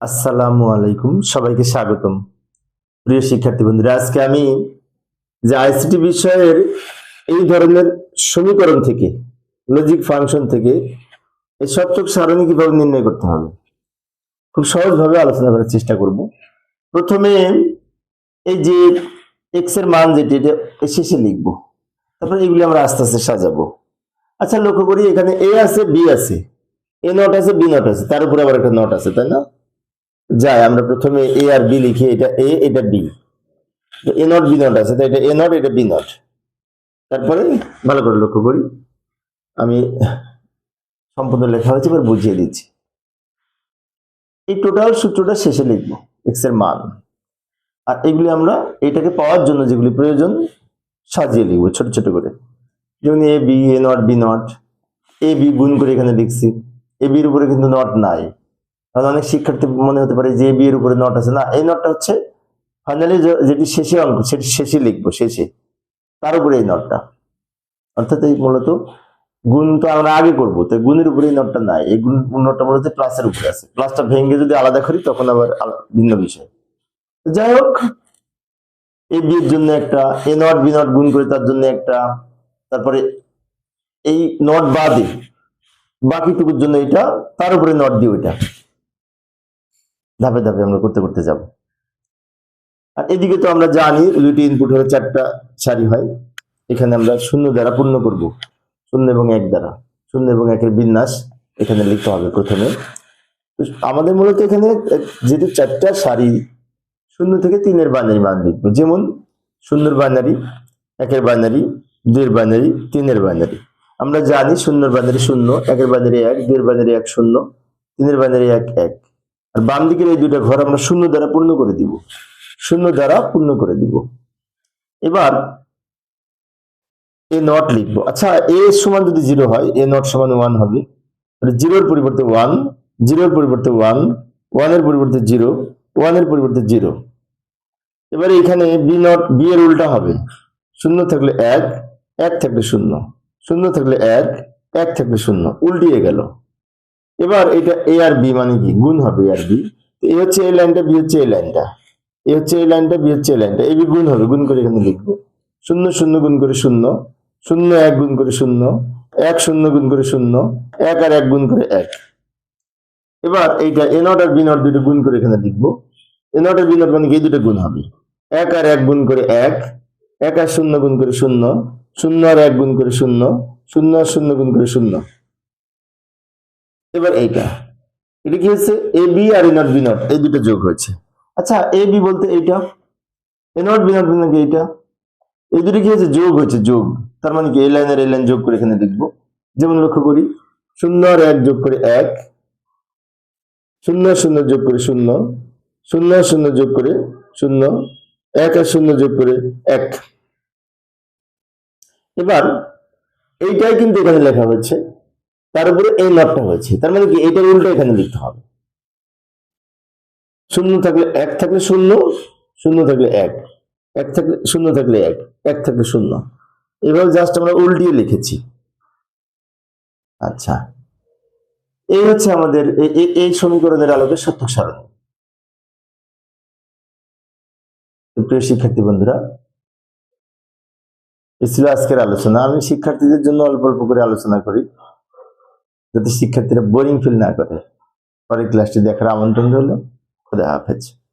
আসসালামু আলাইকুম, সবাইকে স্বাগতম। প্রিয় শিক্ষার্থী বন্ধুরা, আজকে আমি যে আইসিটি বিষয়ের এই ধরনের সমীকরণ থেকে লজিক ফাংশন থেকে এই সত্যক সারণী কীভাবে নির্ণয় করতে হবে, খুব সহজভাবে আলোচনা করার চেষ্টা করব। প্রথমে এই যে এক্সের মান যেটি, এটা শেষে লিখব। তারপরে এগুলি আমরা আস্তে আস্তে সাজাবো। আচ্ছা লক্ষ্য করি এখানে এ আছে বি আছে। এ নট আছে বি নট আছে। তার উপরে আবার একটা নট আছে, তাই না? যাই আমরা প্রথমে এ আর বি লিখি, এটা এ এটা B A not B not আছে, তো এটা এ নট এটা বি নট তারপরে ভালো করে লক্ষ্য করি, আমি সম্পূর্ণ লেখা হয়েছে, এবার বুঝিয়ে দিচ্ছি। এই টোটাল সূত্রটা শেষে লিখব এক্সের মান। আর এগুলি আমরা এটাকে পাওয়ার জন্য যেগুলি প্রয়োজন, সাজিয়ে লিখব, ছোট ছোট করে। যেমন A B A not B not A B গুণ করে এখানে লিখছি। এ বির উপরে কিন্তু নট নাই। কারণ অনেক শিক্ষার্থী মনে হতে পারে যে বি এর উপরে নট আছে। না, এই নটটা হচ্ছে ফাইনালি যেটি শেষে অঙ্ক, সেটি শেষে লিখব, শেষে। তার উপরে এই নটটা অর্থাৎ এই মূলত গুণ তো আমরা আগে করব, তো গুণের উপরে এই নটটা নাই। এই গুণ নটটা মূলত প্লাসের উপরে আছে। প্লাসটা ভেঙে যদি আলাদা করি, তখন আবার ভিন্ন বিষয়। যাই হোক, এই বি এর জন্য একটা এ নট বি নট গুণ করে তার জন্য একটা, তারপরে এই নট বাদে বাকিটুকুর জন্য এটা, তার উপরে নট দিই ওইটা ধাপে ধাপে আমরা করতে করতে যাব। আর এদিকে তো আমরা জানি দুইটি ইনপুট হলে চারটা সারি হয়। এখানে আমরা শূন্য দ্বারা পূর্ণ করব। শূন্য এবং এক দ্বারা। শূন্য এবং একের বিন্যাস এখানে লিখতে হবে প্রথমে। আমাদের মূলত এখানে যেহেতু চারটা সারি শূন্য থেকে তিনের বাইনারি মান লিখব। যেমন শূন্যর বাইনারি একের বাইনারি দুইয়ের বাইনারি তিনের বাইনারি আমরা জানি শূন্যর বাইনারি শূন্য, একের বাইনারি এক, দুইয়ের বাইনারি এক শূন্য, তিনের বাইনারি এক এক। আর বাম দিকের এই দুইটা ঘর আমরা শূন্য দ্বারা পূর্ণ করে দিব। শূন্য দ্বারা পূর্ণ করে দিব। এবার এ নট লিখব। আচ্ছা এ সমান যদি জিরো হয়, এ নট সমান ওয়ান হবে। জিরোর পরিবর্তে ওয়ান জিরোর পরিবর্তে ওয়ান ওয়ানের পরিবর্তে জিরো ওয়ানের পরিবর্তে জিরো এবারে এখানে বি নট বি এর উল্টা হবে। শূন্য থাকলে এক এক থাকলে শূন্য। শূন্য থাকলে এক এক থাকলে শূন্য। উল্টিয়ে গেল। এবার এটা এ আর বি মানে কি গুণ হবে এ আর বি এ হচ্ছে এই লাইনটা বি হচ্ছে এই লাইনটা এ হচ্ছে এই লাইনটা বি হচ্ছে এই লাইনটা এই বি গুণ হবে গুণ করে এখানে লিখব শূন্য শূন্য গুণ করে শূন্য শূন্য এক গুণ করে শূন্য এক শূন্য গুণ করে শূন্য এক আর এক গুণ করে এক এবার এইটা এ নট আর বি নট দুটো গুণ করে এখানে লিখব এ নট আর বি নট মানে কি দুটো গুণ হবে এক আর এক গুণ করে এক এক আর শূন্য গুণ করে শূন্য শূন্য আর এক গুণ করে শূন্য শূন্য আর শূন্য গুণ করে শূন্য এবার এইটা। এটা কি হচ্ছে? এ বি আর এ নট বি নট এই দুটো যোগ হয়েছে। আচ্ছা এ বি বলতে এইটা এ নট বি নট মানে কি এইটা। এই দুটো কি হচ্ছে যোগ হয়েছে, যোগ। তার মানে কি? লাইন আর এই লাইন যোগ করে এখানে দেখব। যেমন লক্ষ্য করি, শূন্য আর এক যোগ করে এক, শূন্য শূন্য যোগ করে শূন্য শূন্য শূন্য যোগ করে শূন্য, এক আর শূন্য যোগ করে এক। এবার, এইটাই কিন্তু এখানে লেখা হয়েছে। তার উপরে এই নটটা হয়েছে। তার মানে কি? এইটার উল্টো এখানে লিখতে হবে। শূন্য থাকলে এক থাকলে শূন্য শূন্য থাকলে এক। এক থাকলে, শূন্য থাকলে এক এক থাকলে শূন্য। এভাবে জাস্ট আমরা উল্টিয়ে লিখেছি। আচ্ছা। এই হচ্ছে আমাদের এ- এ- এই সমীকরণের আলোকে সত্য সারণী। প্রিয় শিক্ষার্থী বন্ধুরা এই ছিল আজকের আলোচনা। আমি শিক্ষার্থীদের জন্য অল্প অল্প করে আলোচনা করি। যাতে শিক্ষার্থীরা বোরিং ফিল না করে। পরের ক্লাসটি দেখার আমন্ত্রণ রইল। খোদা হাফেজ।